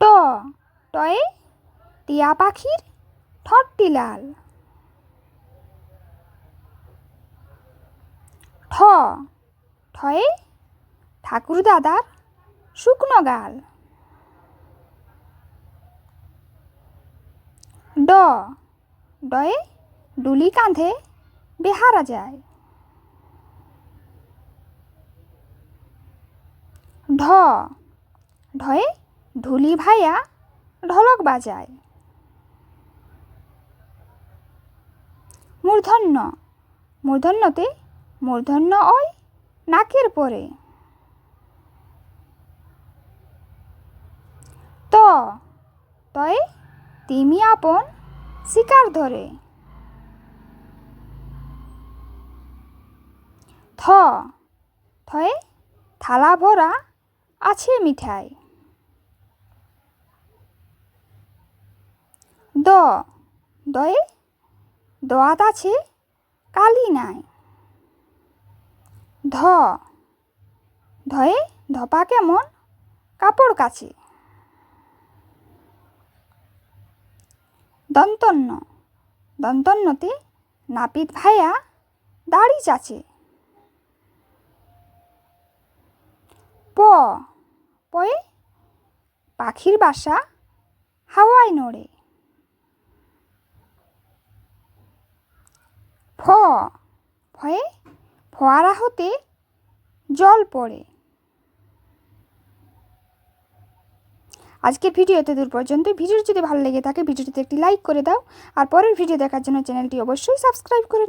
ট টয়ে টিয়া পাখির ঠটটি লাল। ঠ ঠয়ে ঠাকুর দাদার শুকনো গাল। ড, ডয়ে ডুলি কাঁধে বেহারা যায়। ঢ, ঢয়ে ঢুলি ভাইয়া ঢোলক বাজায়। মূর্ধন্য, মূর্ধন্যতে মূর্ধন্য ওই নাকের পরে। ত, তয়ে তিমি আপন শিকার ধরে। থ, থয়ে থালা ভরা আছে মিঠাই। দ। দয়ে? দোয়াত আছে কালি নাই। ধ। ধয়ে ধপা কেমন? কাপড় কাছে দন্তন্য দন্তন্যতে নাপিত ভাইয়া দাড়ি চাচে। প। পয়ে পাখির বাসা হাওয়ায় নড়ে। ফ, ফয়ে ফোয়ারা হতে জল পড়ে। আজকের এত দূর পর্যন্ত ভিডিও যদি ভালো লেগে থাকে, ভিডিওটিতে একটি লাইক করে দাও। আর পরের ভিডিও দেখার জন্য চ্যানেলটি অবশ্যই সাবস্ক্রাইব করে